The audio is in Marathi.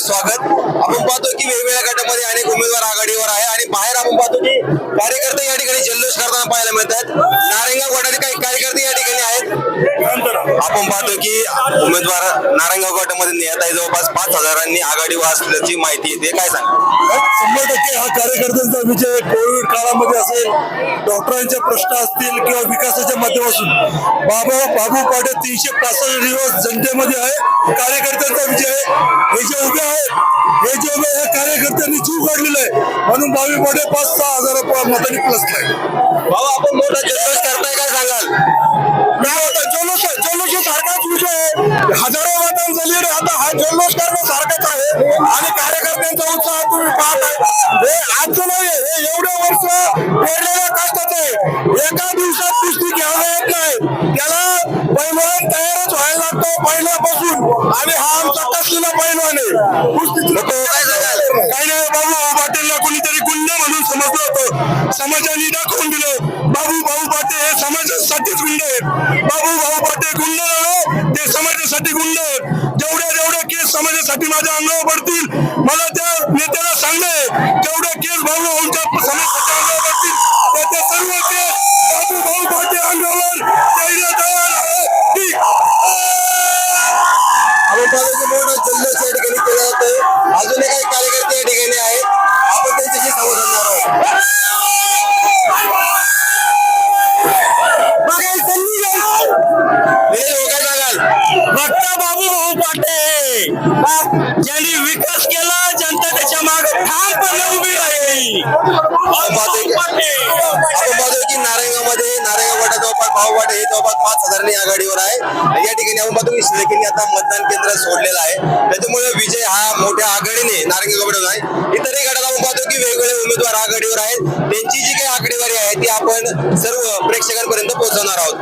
स्वागत. आपण पाहतो की वेगवेगळ्या गटामध्ये अनेक उमेदवार आघाडीवर आहे आणि बाहेर आपण पाहतो की कार्यकर्ते या ठिकाणी जल्लोष करताना पाहायला मिळतात नारायणगाव गटाचे काही कार्यकर्ते या ठिकाणी आहेत आपण पाहतो की उमेदवार नारायणगाव गटामध्ये नेत आहे. जवळपास पाच हजारांनी आघाडीवर असल्याची माहिती येते. काय सांग शंभर टक्के हा कार्यकर्त्यांचा विजय कोविड काळामध्ये असेल डॉक्टरांचे प्रश्न असतील किंवा विकासाच्या माध्यमातून. बाबा बाबू पाटे तीनशे पासष्ट दिवस जनतेमध्ये आहे कार्यकर्त्यांचा विजय आहे. हे जे उभे आहेत हे जे उभे या कार्यकर्त्यांनी जीव काढलेला आहे. म्हणून बाबू पाटे पाच सहा हजार मतांनी प्लस आहे. भाऊ आपण मोठा जल्लोष करताय काय सांगाल काय होतं जल्लोष जल्लोष सारखाच विषय आहे हजारो मतांचा लीड आता हा जल्लोष करण्यासारखाच आहे. आणि कार्यकर्त्यांचा उत्साह तुम्ही पाहत आहे हे आजचं नाही हे एवढे वर्ष पेरलेल्या कष्टाचं आहे. एका दिवसात कुस्ती घ्यायला येत नाही. त्याला पैलवान तयारच व्हायला लागतो पहिल्यापासून. आणि हा आमचा कसलेला पैलवान आहे? कुस्ती काही नाही बाबू पाटीलला कोणीतरी गुंड म्हणून समजलं होतं. समाजाने दाखवून दिलं. बाबू भाऊ पाटे हे समाजासाठीच गुंड आहेत. बाबू केस माझ्या अंगावर पडतील मला त्या नेत्याला सांगणे तेवढे केस भाऊ भाऊच्या समाजाच्या अंगावर पडतील त्या सर्व केस बाबू भाऊ पाटे अंगावर द्यायला तयार ज्यांनी विकास केला जनता त्याच्यामागे ठामपणे उभी राहील. की आपण पाहतोय की नारायणगावमध्ये नारायणगाव गटात जवळपास भाऊ वाटे हे जवळपास पाच हजारांनी आघाडीवर आहे. या ठिकाणी आपण पाहतो की शिलेकीने आता मतदान केंद्र सोडलेलं आहे. त्याच्यामुळे विजय हा मोठ्या आघाडीने नारायणगाव गटात आहे इतरही गटात आपण पाहतो की वेगवेगळे उमेदवार आघाडीवर आहेत. त्यांची जी काही आकडेवारी आहे ती आपण सर्व प्रेक्षकांपर्यंत पोहोचवणार आहोत.